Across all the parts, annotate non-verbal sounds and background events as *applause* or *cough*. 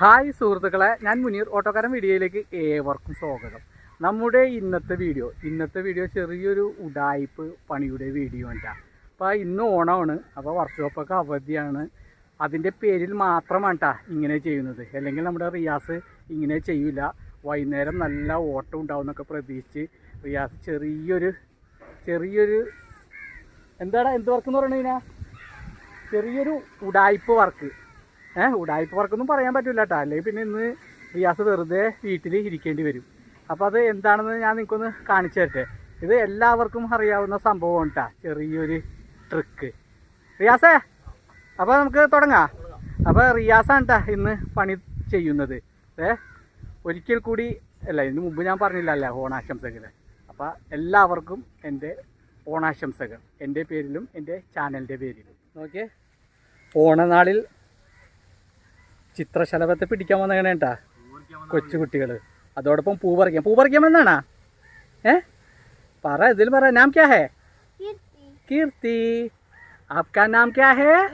Hi സുഹൃത്തുക്കളെ ഞാൻ മുനീർ. ഓട്ടോക്കാരൻ വീഡിയോയിലേക്ക് ഏവർക്കും സ്വാഗതം. നമ്മുടെ ഇന്നത്തെ വീഡിയോ ഇന്നത്തെ വീഡിയോ ചെറിയൊരു ഉടായ്പ് പണിയുടെ വീഡിയോ ഉണ്ടാ അപ്പോൾ ഇന്ന് ഓണമാണ് അപ്പോൾ വർക്ക്ഷോപ്പൊക്കെ അവധിയാണ്. അതിന്റെ പേരിൽ മാത്രമാണ് കേട്ടോ ഇങ്ങനെ ചെയ്യുന്നത്. അല്ലെങ്കിൽ നമ്മുടെ റിയാസ് ഇങ്ങനെ ചെയ്യില്ല വൈകുന്നേരം നല്ല ഓട്ടം ഉണ്ടാവും എന്നൊക്കെ പ്രതീക്ഷിച്ച് റിയാസ് ചെറിയൊരു ചെറിയൊരു എന്താടാ എന്ത് വർക്ക് എന്ന് കഴിഞ്ഞാൽ ചെറിയൊരു ഉടായ്പ് വർക്ക് ഏഹ് ഉടായ്പ വർക്കൊന്നും പറയാൻ പറ്റില്ല കേട്ടോ അല്ലെങ്കിൽ പിന്നെ ഇന്ന് റിയാസ് വെറുതെ വീട്ടിൽ ഇരിക്കേണ്ടി വരും. അപ്പോൾ അത് എന്താണെന്ന് ഞാൻ നിങ്ങൾക്കൊന്ന് കാണിച്ചു തരട്ടെ. ഇത് എല്ലാവർക്കും അറിയാവുന്ന സംഭവമാണ് കേട്ടോ ചെറിയൊരു ട്രിക്ക് റിയാസേ അപ്പോൾ നമുക്ക് തുടങ്ങാം. അപ്പോൾ റിയാസാണ് കേട്ടോ ഇന്ന് പണി ചെയ്യുന്നത്. ഏ ഒരിക്കൽ കൂടി അല്ല ഇതിന് മുമ്പ് ഞാൻ പറഞ്ഞില്ലല്ലേ ഓണാശംസകൾ അപ്പോൾ എല്ലാവർക്കും എന്റെ ഓണാശംസകൾ. എന്റെ പേരിലും എന്റെ ചാനലിന്റെ പേരിലും. ഓക്കെ ഓണനാളിൽ ചിത്രശലഭത്തെ പിടിക്കാൻ വന്നേക്കണേ കേട്ടാ കൊച്ചുകുട്ടികൾ അതോടൊപ്പം പൂ പറിക്കാം പൂ പറിക്കാൻ വന്നാണാ ഏ? പറ ഇതിൽ പറ. നാം ക്യാ ഹേ? കീർത്തി. ആപ്കാ നാം ക്യാ ഹേ?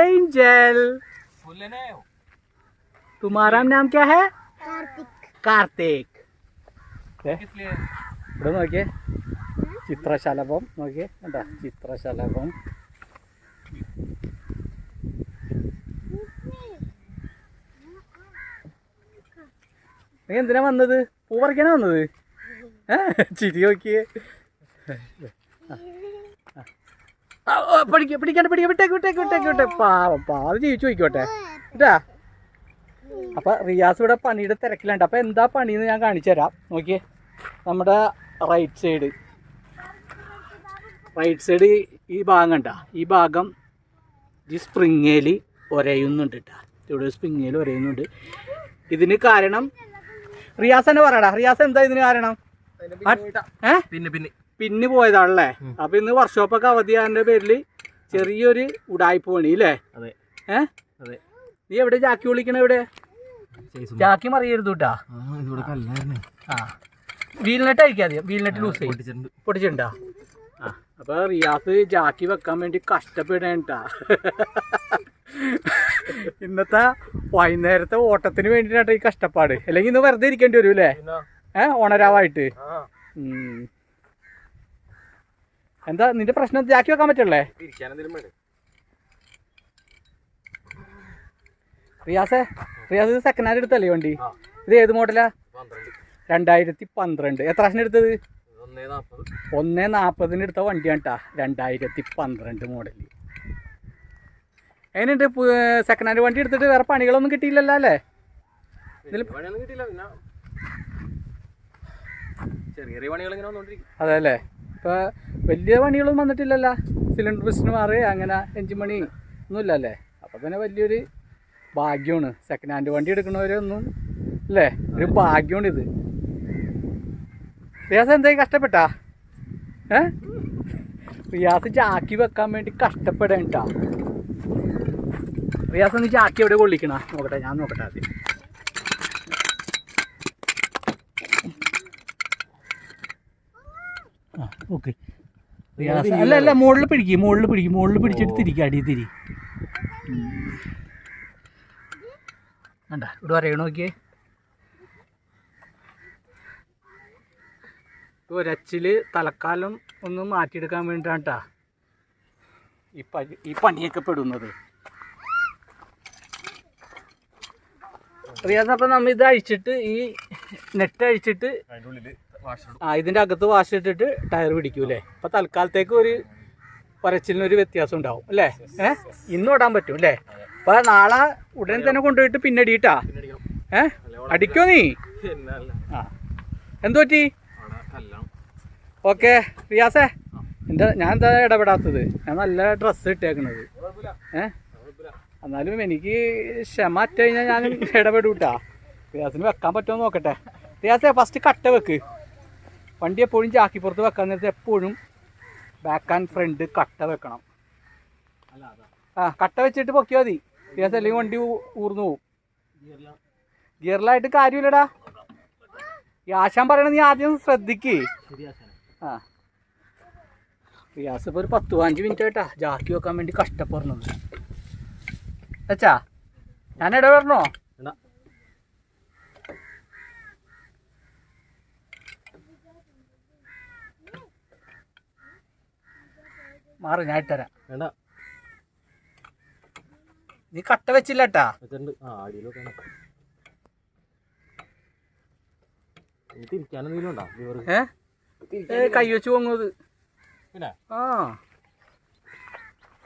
ഏഞ്ചൽ. തുമാരാ നാം ക്യാ ഹേ? കാർത്തിക്. ഇവിടെ നോക്കിയേ. ചിത്രശലഭം. നോക്കിയേ. എന്താ ചിത്രശലഭം. നീ എന്തിനാ വന്നത്? പൂ പറിക്കാനാ വന്നത്? ചിരി നോക്കിയേ. പിടിക്ക പിടിക്കാണ്ട് പിടിക്ക വിട്ടേക്ക് വിട്ടേക്ക് വിട്ടേക്ക് വിട്ടേ പാവം പാവം ജീവിച്ചു നോക്കിക്കോട്ടെ കേട്ടാ അപ്പൊ റിയാസ് ഇവിടെ പണിയുടെ തിരക്കിലുണ്ട്. അപ്പൊ എന്താ പണിന്ന് ഞാൻ കാണിച്ചു തരാം. നോക്കിയേ. നമ്മുടെ റൈറ്റ് സൈഡ് റൈറ്റ് സൈഡ് ഈ ഭാഗം കണ്ട? ഈ ഭാഗം ഈ സ്പ്രിങ്ങേൽ ഒരയുന്നുണ്ട് കേട്ടാ ഇവിടെ സ്പ്രിങ്ങേൽ ഒരയുന്നുണ്ട്. ഇതിന് കാരണം റിയാസ് തന്നെ പറയടാ. റിയാസ് എന്താ ഇതിന് കാരണം? പിന്നെ പിന്നെ പിന്നെ. പിന്ന് പോയതാണല്ലേ? അപ്പൊ ഇന്ന് വർക്ക്ഷോപ്പൊക്കെ അവധിയാന്റെ പേരിൽ. ചെറിയൊരു ഉടായ്പ പണി അല്ലേ അതെ. അതെ. നീ എവിടെ? ജാക്കി വിളിക്കണ എവിടെ? ജാക്കി മറിയരുത് കേട്ടാ ആ വീൽനെട്ട് അഴിക്കാതെ വീൽനെട്ട് ലൂസ് പൊട്ടിച്ചിട്ടുണ്ടാ. അപ്പൊ റിയാസ് ജാക്കി വെക്കാൻ വേണ്ടി കഷ്ടപ്പെടേണ്ടാ ഇന്നത്തെ വൈകുന്നേരത്തെ ഓട്ടത്തിന് വേണ്ടിയിട്ടാണ് ഈ കഷ്ടപ്പാട്. അല്ലെങ്കിൽ ഇന്ന് വെറുതെ ഇരിക്കേണ്ടി വരും അല്ലേ ഏ ഓണരാവായിട്ട്. എന്താ നിന്റെ പ്രശ്നം ജാക്കി വെക്കാൻ പറ്റല്ലേ റിയാസേ റിയാസ് ഇത് സെക്കൻഡ് ഹാൻഡ് എടുത്തല്ലേ വണ്ടി? ഇത് ഏത് മോഡലാ രണ്ടായിരത്തി പന്ത്രണ്ട്. എത്ര പ്രാവശ്യം എടുത്തത്? ഒന്നേ നാപ്പതിന് നാൽപ്പതിന് എടുത്ത വണ്ടിയാണ് കേട്ടാ രണ്ടായിരത്തി പന്ത്രണ്ട് മോഡൽ എങ്ങനെയുണ്ട് സെക്കൻഡ് ഹാൻഡ് വണ്ടി എടുത്തിട്ട് വേറെ പണികളൊന്നും കിട്ടിയില്ലല്ലോ അല്ലേ? അതെ അല്ലേ? ഇപ്പൊ വലിയ പണികളൊന്നും വന്നിട്ടില്ലല്ലോ. സിലിണ്ടർ പിസ്റ്റന് മാറി അങ്ങനെ എഞ്ചിൻ പണി ഒന്നുമില്ല അല്ലേ? അപ്പൊ പിന്നെ വലിയൊരു ഭാഗ്യമാണ്. സെക്കൻഡ് ഹാൻഡ് വണ്ടി എടുക്കുന്നവരൊന്നും അല്ലേ? ഒരു ഭാഗ്യമാണ് ഇത്. റിയാസ് എന്തായി? കഷ്ടപ്പെട്ടാ? ഏ? റിയാസ് ചാക്കി വെക്കാൻ വേണ്ടി കഷ്ടപ്പെടേണ്ട റിയാസ് വെച്ചാൽ ചാക്കി എവിടെ കൊള്ളിക്കണ? നോക്കട്ടെ ഞാൻ നോക്കട്ടെ ആദ്യം. ആ ഓക്കെ. അല്ല അല്ല മുകളിൽ പിടിക്കും മുകളിൽ പിടിക്കും മുകളിൽ പിടിച്ചിട്ട് തിരിക്കുക അടി തിരി. വേണ്ട ഇവിടെ പറയണ നോക്കിയേ? ഒരച്ചിൽ തലക്കാലം ഒന്ന് മാറ്റിയെടുക്കാൻ വേണ്ടിയിട്ടാ ഈ പണി ഈ പണിയൊക്കെ പെടുന്നത്. റിയാസ് അപ്പം നമ്മൾ ഇത് അഴിച്ചിട്ട് ഈ നെറ്റ് അഴിച്ചിട്ട് ആ ഇതിന്റെ അകത്ത് വാഷ് ഇട്ടിട്ട് ടയർ പിടിക്കൂലേ അപ്പോൾ തൽക്കാലത്തേക്ക് ഒരു പരച്ചിലിനൊരു വ്യത്യാസം ഉണ്ടാവും അല്ലേ? ഏ? ഇന്ന് ഓടാൻ പറ്റും അല്ലേ? അപ്പൊ നാളെ ഉടൻ തന്നെ കൊണ്ടുപോയിട്ട് പിന്നെ അടിയിട്ടാ? ഏ? അടിക്കോ നീ? ആ. എന്തു പറ്റി? ഓക്കെ റിയാസേ. എന്റെ ഞാൻ എന്താ ഇടപെടാത്തത്? ഞാൻ നല്ല ഡ്രസ്സ് ഇട്ടേക്കണത്. കുഴപ്പമില്ല. ഏ? കുഴപ്പമില്ല എന്നാലും എനിക്ക് ക്ഷമ അറ്റ കഴിഞ്ഞാൽ ഞാൻ ഇടപെടൂട്ടാ. റിയാസിന് വെക്കാൻ പറ്റുമോ നോക്കട്ടെ. റിയാസെ ഫസ്റ്റ് കട്ട വെക്ക്. വണ്ടി എപ്പോഴും ചാക്കിപ്പുറത്ത് വെക്കാൻ നേരത്തെ എപ്പോഴും ബാക്ക് ആൻഡ് ഫ്രണ്ട് കട്ട വെക്കണം. ആ കട്ട വെച്ചിട്ട് പൊക്കിയാൽ മതി. റിയാസ് അല്ലെങ്കിൽ വണ്ടി ഊർന്നു പോവും. ഗിയറിലായിട്ട് കാര്യമില്ലടാ. ഈ ആശാൻ നീ ആദ്യം ശ്രദ്ധിക്ക്. ആ. റിയാസ് ഇപ്പോൾ ഒരു പത്ത് പതിനഞ്ച് മിനിറ്റ് ആയിട്ടാ ജാക്കി വെക്കാൻ വേണ്ടി കഷ്ടപ്പെടുന്നത്. അച്ഛാ ഞാൻ ഇട പറഞ്ഞോ മാറി ഞാൻ ഇട്ടുതരാം വേണ്ട നീ കട്ട വെച്ചില്ല കേട്ടാ കൈ വെച്ച് പോങ്ങത് ആ.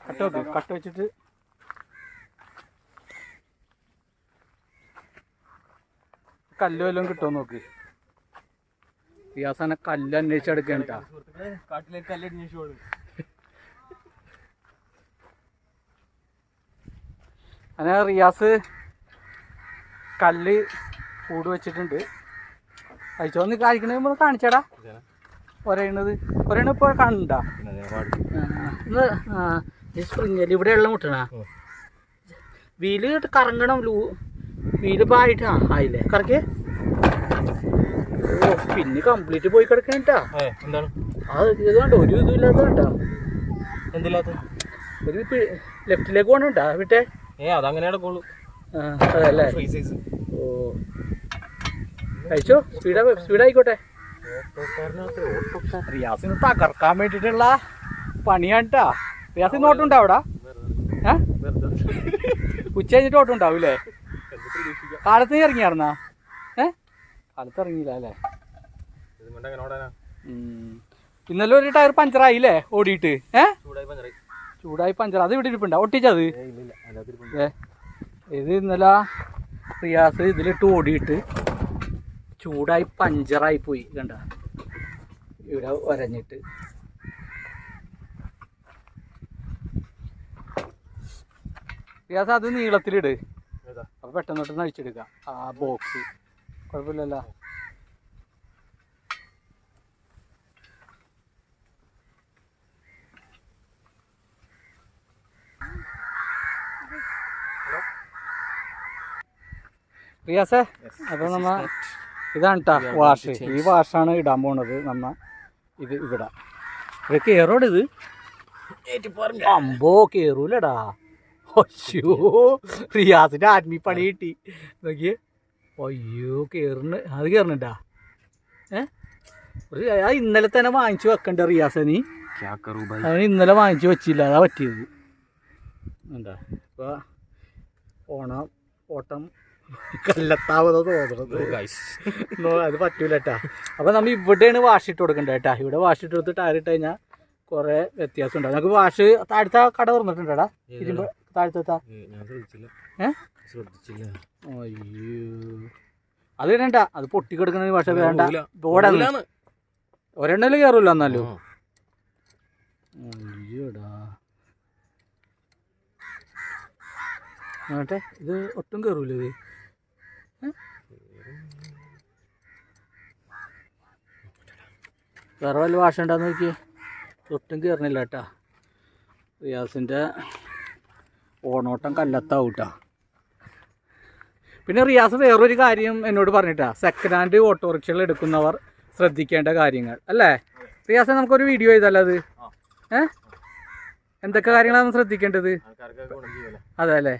കട്ട കട്ട വെച്ചിട്ട് കല്ല് വല്ലതും കിട്ടുമോ നോക്ക്? റിയാസാനെ കല്ല് അന്വേഷിച്ചെടുക്കാൻ കാട്ടിലേക്ക് കല്ല് അന്വേഷിച്ചു അങ്ങനെ റിയാസ് കല്ല് കൂട് വെച്ചിട്ടുണ്ട്. കഴിച്ചോ ഒന്ന് കഴിക്കണ കാണിച്ചടാ. ഒരേണത് ഒരേണ ഇപ്പോൾ കണ്ടാ സ്പ്രിങ് ഇവിടെ വെള്ളം മുട്ടണ? ഉം. വീൽ കറങ്ങണം ലൂ വീൽ ഇപ്പോൾ ആയിട്ട് ആ ആയില്ലേ? കറക്കെ. ഓ പിന്നെ കംപ്ലീറ്റ് പോയി കിടക്കണട്ടാ. ഏ എന്താണ്? അത് ഇത് കണ്ടോ ഒരു ഇതും ഇല്ലാത്ത കണ്ടാ? എന്തില്ലാത്ത ഒരു ലെഫ്റ്റിലേക്ക് പോകണണ്ടാ വിട്ടെ? ഏ അതങ്ങനെ അതല്ലേ? Free size. ഓ. കഴിച്ചോ? സ്പീഡാ സ്പീഡായിക്കോട്ടെ. റിയാസിന് തകർക്കാൻ വേണ്ടിയിട്ടുള്ള പണിയാണ്ട്ടാ. റിയാസിന് ഓട്ടുണ്ടോ അവിടെ? ഏ? ഉച്ച കഴിഞ്ഞിട്ട് ഓട്ടുണ്ടാവില്ലേ? എന്ത് പ്രതീക്ഷിക്കാം കാലത്ത് നീ ഇറങ്ങിയായിരുന്നാ? ഏ? കാലത്ത് ഇറങ്ങിയില്ല അല്ലേ. ഇന്നലെ ഒരു ടയർ പഞ്ചറായില്ലേ ഓടിയിട്ട്? ഏ? ചൂടായി പഞ്ചർ അത് ഇവിടെ ഇരിപ്പുണ്ടോ? ഒട്ടിച്ചത്. ഏ? ഇത് ഇന്നലെ റിയാസ് ഇതിലിട്ട് ഓടിയിട്ട് ചൂടായി പഞ്ചറായി പോയി കണ്ട? ഇവിടെ വരഞ്ഞിട്ട് റിയാസ് അത് നീളത്തിലിട്. ഏതാ അപ്പോൾ പെട്ടെന്ന് പെട്ടെന്ന് അഴിച്ചെടുക്കാം ആ ബോക്സ് കുഴപ്പമില്ലല്ലോ. റിയാസേ അപ്പോൾ നമ്മ ഇതാണ് കേട്ടോ വാഷ് ഈ വാഷാണ് ഇടാൻ പോണത് നമ്മ ഇത് ഇവിടെ. ഇത് കയറോട് ഇത്? അമ്പോ കേറൂലടാ. അയ്യോ റിയാസിന്റെ ആത്മി പണി കിട്ടി. നോക്കിയേ. അയ്യോ കയറിന് അത് കേറണുണ്ടാ ഏ? അത് ഇന്നലെ തന്നെ വാങ്ങിച്ചു വെക്കണ്ട റിയാസ നീ. അവന് ഇന്നലെ വാങ്ങിച്ചു വെച്ചില്ല അതാ പറ്റിയത്. എന്താ? ഇപ്പൊ ഓണം ഓട്ടം കല്ലെത്താവതോ തോന്നുന്നത് അത് പറ്റൂല കേട്ടാ അപ്പൊ നമ്മ ഇവിടെയാണ് വാഷ് ഇട്ട് കൊടുക്കണ്ടേ കേട്ടാ ഇവിടെ വാഷ് ഇട്ട് കൊടുത്ത് ടയർ ഇട്ട് കഴിഞ്ഞാൽ കുറെ വ്യത്യാസം ഉണ്ടാവും. നമുക്ക് വാഷ് അടുത്ത കട തുറന്നിട്ടുണ്ടാ ഇരുമ്പ് താഴത്തെ ഞാൻ ശ്രദ്ധിച്ചില്ല. ഏ? ശ്രദ്ധിച്ചില്ല. അയ്യോ. അത് വേണ്ട. അത് പൊട്ടി പക്ഷെ വേണ്ട. ഓടാ. ഒരെണ്ണൽ കയറൂല എന്നാലും. അയ്യോടാ. ആട്ടെ ഇത് ഒട്ടും കയറൂല ഇത്? വേറെ വല്ല ഭാഷ ഉണ്ടാന്ന് നോക്കിയേ. ഒട്ടും കയറണില്ല കേട്ടാ. റിയാസിന്റെ ഓണോട്ടം കല്ലത്താവും കേട്ടോ പിന്നെ റിയാസ് വേറൊരു കാര്യം എന്നോട് പറഞ്ഞിട്ടാ. സെക്കൻഡ് ഹാൻഡ് ഓട്ടോറിക്ഷകൾ എടുക്കുന്നവർ ശ്രദ്ധിക്കേണ്ട കാര്യങ്ങൾ. അല്ലേ? റിയാസ് നമുക്കൊരു വീഡിയോ ചെയ്തല്ലോ അത്. ഏ? എന്തൊക്കെ കാര്യങ്ങളാണ് ശ്രദ്ധിക്കേണ്ടത്? അതെ അല്ലേ?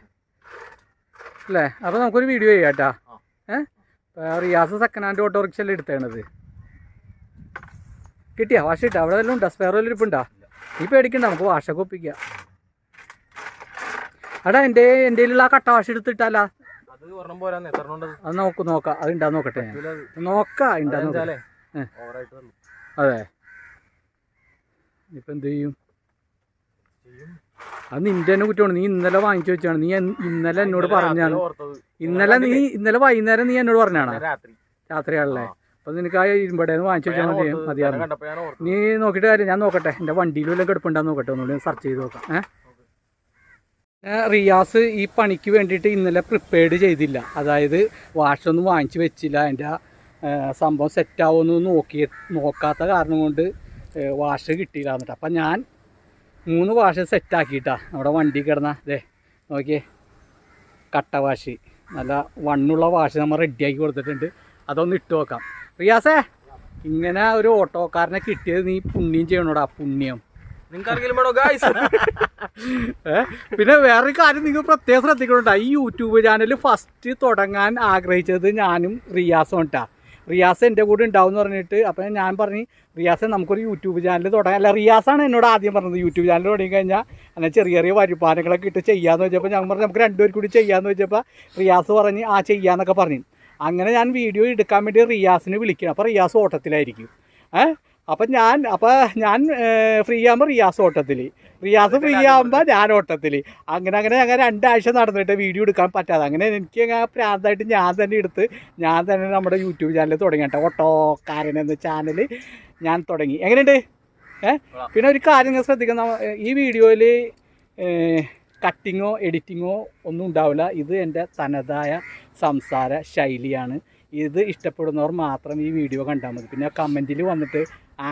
അല്ലേ അപ്പോൾ നമുക്കൊരു വീഡിയോ ചെയ്യാം കേട്ടാ. ഏ റിയാസ് സെക്കൻഡ് ഹാൻഡ് ഓട്ടോറിക്ഷയിൽ എടുത്തേണത്. കിട്ടിയാ? വാഷ കിട്ടാ അവിടെ വല്ലതും ഉണ്ടോ? സ്പെയർ വല്ലതും നീ പേടിക്കണ്ട. നമുക്ക് വാഷൊക്കെ ഒപ്പിക്കാം. എന്റെ എന്റെ കയ്യിലുള്ള ആ കട്ട എടുത്തിട്ടല്ല. എടുത്തിട്ടാലാ അത് നോക്ക് നോക്കാം. അത് ഉണ്ടാ നോക്കട്ടെ ഞാൻ. നോക്കാം ഉണ്ടാ നോക്കട്ടെ. വന്നു. അതെ. ഇപ്പൊ എന്ത് ചെയ്യും. അത് നിന്റെ തന്നെ കുറ്റമാണ്. നീ ഇന്നലെ വാങ്ങിച്ചു വെച്ചാണ്. നീ ഇന്നലെ എന്നോട് പറഞ്ഞാണ് ഇന്നലെ നീ ഇന്നലെ വൈകുന്നേരം നീ എന്നോട് പറഞ്ഞാണ്? രാത്രിയാണല്ലേ. അപ്പൊ നിനക്ക് ആ ഇരുമ്പടേന്ന് വാങ്ങിച്ചു വെച്ചാൽ മതി മതിയാണ് മതിയായിരുന്നു. നീ നോക്കിയിട്ട് കാര്യം ഞാൻ നോക്കട്ടെ. എന്റെ വണ്ടിയിലും എല്ലാം കിടപ്പുണ്ടാന്ന് നോക്കട്ടെ. ഒന്നുകൂടി സെർച്ച് ചെയ്ത് നോക്കാം. ഏ ഏ, റിയാസ് ഈ പണിക്ക് വേണ്ടിയിട്ട് ഇന്നലെ പ്രിപ്പയർഡ് ചെയ്തില്ല. അതായത് വാഷൊന്നും വാങ്ങിച്ചു വെച്ചില്ല. എന്റെ സംഭവം സെറ്റാവുമെന്ന് നോക്കി നോക്കാത്ത കാരണം കൊണ്ട് വാഷ് കിട്ടിയില്ല എന്നിട്ട്. അപ്പം ഞാൻ മൂന്ന് വാഷ് സെറ്റാക്കിയിട്ടാ നമ്മുടെ വണ്ടി കിടന്ന. അതെ നോക്കിയേ. കട്ട വാഷ് നല്ല വണ്ണുള്ള വാഷ് നമ്മൾ റെഡിയാക്കി കൊടുത്തിട്ടുണ്ട്. അതൊന്ന് ഇട്ട് നോക്കാം. റിയാസേ ഇങ്ങനെ ഒരു ഓട്ടോക്കാരനെ കിട്ടിയത് നീ പുണ്യം ചെയ്യണോടാ പുണ്യം. *laughs* പിന്നെ വേറൊരു കാര്യം നിങ്ങൾ പ്രത്യേകം ശ്രദ്ധിക്കണുണ്ടോ ഈ യൂട്യൂബ് ചാനൽ ഫസ്റ്റ് തുടങ്ങാൻ ആഗ്രഹിച്ചത് ഞാനും റിയാസും കേട്ടാ റിയാസ് എന്റെ കൂടെ ഉണ്ടാവും എന്ന് പറഞ്ഞിട്ട് അപ്പം ഞാൻ പറഞ്ഞു റിയാസ് നമുക്കൊരു യൂട്യൂബ് ചാനൽ തുടങ്ങാം. അല്ല റിയാസാണ് എന്നോട് ആദ്യം പറഞ്ഞത്. യൂട്യൂബ് ചാനൽ തുടങ്ങി കഴിഞ്ഞാൽ അങ്ങനെ ചെറിയ ചെറിയ വരുമാനങ്ങളൊക്കെ ഇട്ട് ചെയ്യാന്ന് വെച്ചപ്പോൾ ഞാൻ പറഞ്ഞു നമുക്ക് രണ്ടുപേർ കൂടി ചെയ്യാന്ന് വെച്ചപ്പോൾ റിയാസ് പറഞ്ഞ് ആ ചെയ്യാന്നൊക്കെ പറഞ്ഞു. അങ്ങനെ ഞാൻ വീഡിയോ എടുക്കാൻ വേണ്ടി റിയാസിനെ വിളിക്കണം. അപ്പോൾ റിയാസ് ഓട്ടത്തിലായിരിക്കും. ഏഹ് അപ്പം ഞാൻ അപ്പം ഞാൻ ഫ്രീ ആകുമ്പോൾ റിയാസ് ഓട്ടത്തിൽ റിയാസ് ഫ്രീ ആകുമ്പോൾ ഞാൻ ഓട്ടത്തിൽ അങ്ങനെ അങ്ങനെ ഞങ്ങൾ രണ്ടാഴ്ച നടന്നിട്ട് വീഡിയോ എടുക്കാൻ പറ്റാതെ. അങ്ങനെ എനിക്ക് അങ്ങനെ പ്രാന്തായിട്ട് ഞാൻ തന്നെ എടുത്ത് ഞാൻ തന്നെ നമ്മുടെ യൂട്യൂബ് ചാനൽ തുടങ്ങി കേട്ടോ. ഓട്ടോക്കാരൻ എന്ന ചാനൽ ഞാൻ തുടങ്ങി. എങ്ങനെയുണ്ട്? ഏഹ് പിന്നെ ഒരു കാര്യം ഞാൻ ശ്രദ്ധിക്കുന്ന ഈ വീഡിയോയിൽ കട്ടിങ്ങോ എഡിറ്റിങ്ങോ ഒന്നും ഉണ്ടാവില്ല. ഇത് എന്റെ തനതായ സംസാര ശൈലിയാണ്. ഇത് ഇഷ്ടപ്പെടുന്നവർ മാത്രം ഈ വീഡിയോ കണ്ടാൽ മതി. പിന്നെ കമന്റിൽ വന്നിട്ട് ആ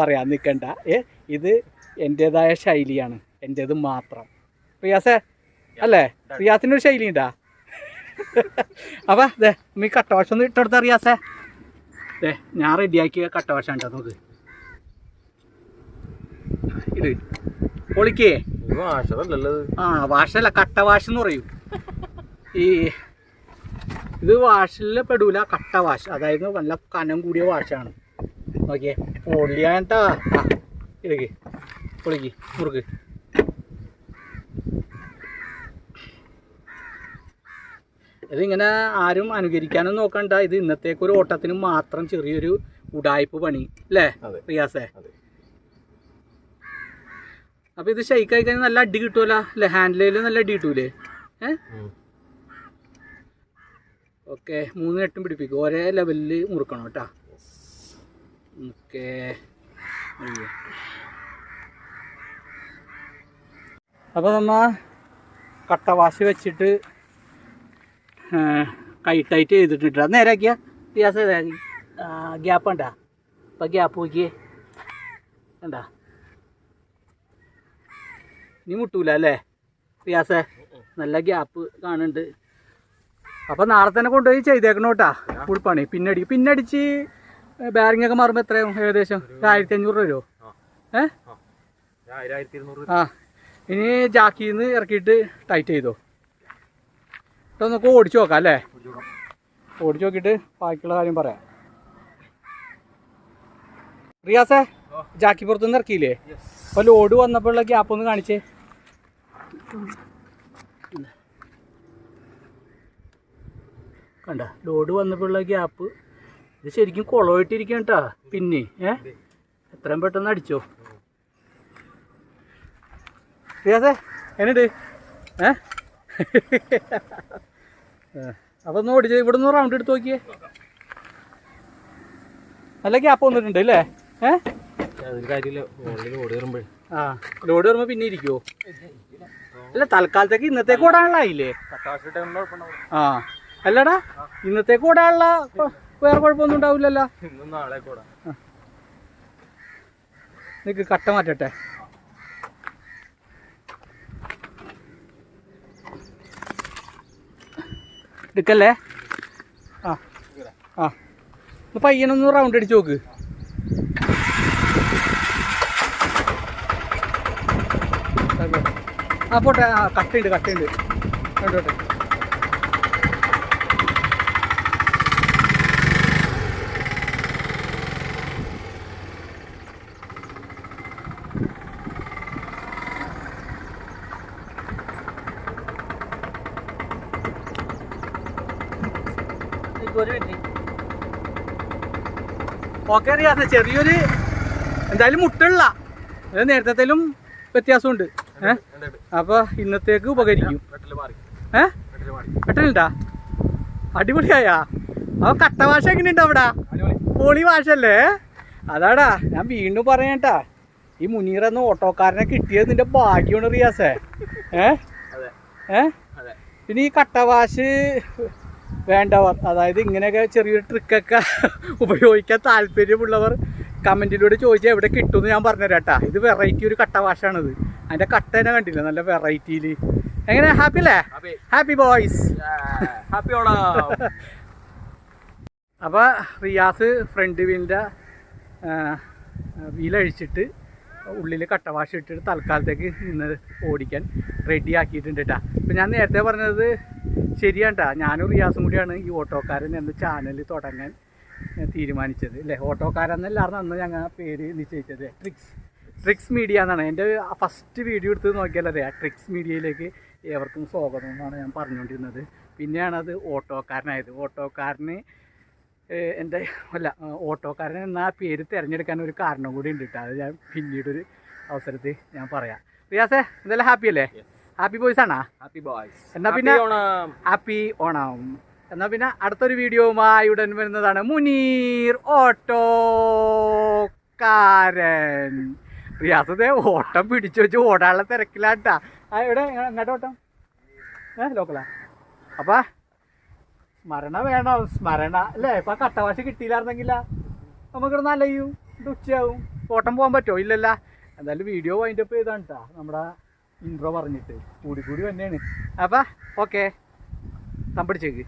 പറയാൻ നിൽക്കണ്ട ഏ ഇത് എന്റേതായ ശൈലിയാണ്. എന്റേത് മാത്രം. റിയാസേ അല്ലേ? റിയാസിന്റെ ഒരു ശൈലി ഉണ്ടാ അപ്പം ദേ നീ കട്ടവശം ഒന്ന് ഇട്ടെടുത്ത റിയാസേ. ദേ ഞാൻ റെഡിയാക്കിയ കട്ടവശം ഉണ്ടോ നമുക്ക് ഇത് പൊളിക്കേ ആ വാഷല്ല കട്ടവാഷ് എന്ന് പറയും. ഈ ഇത് വാഷിൽ പെടൂല കട്ടവാഷ് അതായത് നല്ല കനം കൂടിയ വാഷാണ് നോക്കിയേ. പൊള്ളിയാട്ടാ ആ ഇടയ്ക്ക് പൊളിക്ക് മുറുക്ക്. ഇതിങ്ങനെ ആരും അനുകരിക്കാനും നോക്കണ്ട. ഇത് ഇന്നത്തേക്ക് ഒരു ഓട്ടത്തിന് മാത്രം ചെറിയൊരു ഉടായ്പ പണി അല്ലേ. റിയാസേ. അപ്പൊ ഇത് ഷെയ്ക്ക് ആയി കഴിഞ്ഞാൽ നല്ല അടി കിട്ടുമല്ലോ അല്ലെ? ഹാൻഡിലേൽ നല്ല അടി കിട്ടൂലേ? ഏ? ഓക്കെ മൂന്ന് എട്ടും പിടിപ്പിക്കും. ഒരേ ലെവലിൽ മുറുക്കണം കേട്ടാ. ഓക്കെ. അപ്പോൾ നമ്മ കട്ടവാശ് വെച്ചിട്ട് ആ, കൈ ടൈറ്റ് ചെയ്തിട്ടുണ്ട്. അത് നേരാക്കിയ ഗ്യാസ് ഗ്യാപ്പ് ഉണ്ടാ അപ്പം ഗ്യാപ്പ് നോക്കിയേ. ഉണ്ടാ നീ മുട്ടൂല അല്ലേ? റിയാസേ നല്ല ഗ്യാപ്പ് കാണുന്നുണ്ട്. അപ്പം നാളെ തന്നെ കൊണ്ടുപോയി ചെയ്തേക്കണം കേട്ടാ. പിന്നടി പിന്നടിച്ച് ബാരിങ് ഒക്കെ മാറുമ്പോൾ എത്രയാവും? ഏകദേശം ആയിരത്തി അഞ്ഞൂറ് രൂപ വരുമോ ആ. ഇനി ജാക്കിയിൽ നിന്ന് ഇറക്കിയിട്ട് ടൈറ്റ് ചെയ്തോ? ഇട്ടോ നമുക്ക് ഓടിച്ചു നോക്കാം അല്ലേ? ഓടിച്ചു നോക്കിയിട്ട് ബാക്കിയുള്ള കാര്യം പറയാം. റിയാസേ ജാക്കി പുറത്തുനിന്ന് ഇറക്കിയില്ലേ? അപ്പൊ ലോഡ് വന്നപ്പോഴുള്ള ഗ്യാപ്പ് ഒന്ന് കാണിച്ചേ. കണ്ട? ലോഡ് വന്നപ്പോഴുള്ള ഗ്യാപ്പ് ഇത് ശരിക്കും കുളമായിട്ടിരിക്കണം കേട്ടാ പിന്നെ ഏ? എത്രയും പെട്ടെന്ന് അടിച്ചോ. റിയാസേ എന്നിട്ട് ഏ? *laughs* അപ്പൊ ഒന്ന് ഓടിച്ച് ഇവിടെ നിന്ന് റൗണ്ട് എടുത്ത് നോക്കിയേ. നല്ല ഗ്യാപ്പ് വന്നിട്ടുണ്ട് അല്ലേ? ഏ? അതിൽ കാര്യമില്ല ഓടി വരുമ്പോഴേ ആ ലോഡ് വരുമ്പോ പിന്നെ ഇരിക്കുവോ? അല്ല തൽക്കാലത്തേക്ക് ഇന്നത്തേക്ക് ഓടാനുള്ള ആയില്ലേ? ആ അല്ലടാ ഇന്നത്തേക്ക് ഓടാനുള്ള വേറെ കുഴപ്പമൊന്നും ഉണ്ടാവില്ലല്ലോ. നിനക്ക് കട്ട മാറ്റട്ടെ. എടുക്കല്ലേ? ആ. ആ. പയ്യനൊന്ന് റൗണ്ട് അടിച്ച് നോക്ക്. ആ പോട്ടെ. ആ കട്ടയുണ്ട് കട്ടയുണ്ട്. കണ്ടോട്ടെ. ഓക്കെ ചെറിയൊരു എന്തായാലും മുട്ടുള്ള നേരത്തേലും വ്യത്യാസമുണ്ട്. ഏഹ്? ഉണ്ട് അപ്പൊ ഇന്നത്തേക്ക് ഉപകരിക്കും. ഏഹ് വെട്ടിൽ മാറി. പെട്ടലുണ്ടാ അടിപൊളിയായാ. അപ്പൊ കട്ട ഭാഷ എങ്ങനെയുണ്ട് അവിടെ? പൊളി ഭാഷല്ലേ അതാടാ ഞാൻ വീണ്ടും പറയട്ടാ ഈ മുനീർ എന്ന ഓട്ടോക്കാരനെ കിട്ടിയത് നിന്റെ ഭാഗ്യമാണ് റിയാസേ. ഏ? അതെ. ഏ? അതെ. പിന്നെ ഈ കട്ടവാശ് വേണ്ടവർ. അതായത് ഇങ്ങനെയൊക്കെ ചെറിയൊരു ട്രിക്കൊക്കെ *laughs* ഉപയോഗിക്കാൻ താല്പര്യമുള്ളവർ കമന്റിലൂടെ ചോദിച്ചാൽ എവിടെ കിട്ടുമെന്ന് ഞാൻ പറഞ്ഞുതരാം കേട്ടാ. ഇത് വെറൈറ്റി ഒരു കട്ടവാശാണിത് അതിന്റെ കട്ട തന്നെ കണ്ടില്ല? നല്ല വെറൈറ്റിയിൽ എങ്ങനെ? ഹാപ്പി അല്ലേ? ഹാപ്പി ഹാപ്പി ബോയ്സ് ഹാപ്പി ഓടാ അപ്പോൾ റിയാസ് ഫ്രണ്ട് വീലിന്റെ വീലഴിച്ചിട്ട് ഉള്ളിൽ കട്ടവാശി ഇട്ടിട്ട് തൽക്കാലത്തേക്ക് ഇന്ന് ഓടിക്കാൻ റെഡി ആക്കിയിട്ടുണ്ട് ഇപ്പം ഞാൻ നേരത്തെ പറഞ്ഞത് ശരിയാണ് കേട്ടോ ഞാനും റിയാസും കൂടിയാണ് ഈ ഓട്ടോക്കാരൻ എന്ന ചാനൽ തുടങ്ങാൻ തീരുമാനിച്ചത് അല്ലേ ഓട്ടോക്കാരെന്നല്ലായിരുന്നു അന്ന് ഞങ്ങൾ പേര് നിശ്ചയിച്ചത് ട്രിക്സ് ട്രിക്സ് മീഡിയ എന്നാണ്. എന്റെ ഫസ്റ്റ് വീഡിയോ എടുത്ത് നോക്കിയാൽ ട്രിക്സ് മീഡിയയിലേക്ക് ഏവർക്കും സ്വാഗതം എന്നാണ് ഞാൻ പറഞ്ഞുകൊണ്ടിരുന്നത്. പിന്നെയാണത് ഓട്ടോക്കാരനായത്. ഓട്ടോക്കാരന് എന്റെ അല്ല ഓട്ടോക്കാരൻ എന്ന ആ പേര് തിരഞ്ഞെടുക്കാൻ ഒരു കാരണം കൂടി ഉണ്ട് കേട്ടോ അത് ഞാൻ പിന്നീടൊരു അവസരത്തിൽ ഞാൻ പറയാം. റിയാസേ എന്തായാലും ഹാപ്പി അല്ലേ? ഹാപ്പി ബോയ്സ് ആണാ? ഹാപ്പി ബോയ്സ് എന്നാ പിന്നെ- ഹാപ്പി ഓണം. എന്നാ പിന്നെ അടുത്തൊരു വീഡിയോവുമായി ഉടൻ വരുന്നതാണ് മുനീർ ഓട്ടോക്കാരൻ. റിയാസതേ ഓട്ടം പിടിച്ചു വെച്ച് ഓടാനുള്ള തിരക്കിലാട്ടാ. ആ എവിടെ? എങ്ങോട്ടോട്ടം? ഓട്ടം ഏ ലോക്കലാ. അപ്പാ സ്മരണ വേണം. സ്മരണ അല്ലേ? ഇപ്പൊ കട്ടവാശ കിട്ടിയില്ലായിരുന്നെങ്കില നമുക്കിവിടെ നല്ലയും ഇത് ഉച്ചയാവും. ഓട്ടം പോകാൻ പറ്റുമോ ഇല്ലല്ല. എന്തായാലും വീഡിയോ വൈൻഡപ്പ് ചെയ്താണ് കേട്ടോ നമ്മുടെ ഇൻട്രോ പറഞ്ഞിട്ട്. കൂടി കൂടി തന്നെയാണ് അപ്പാ ഓക്കെ തമ്പടിച്ചേക്ക്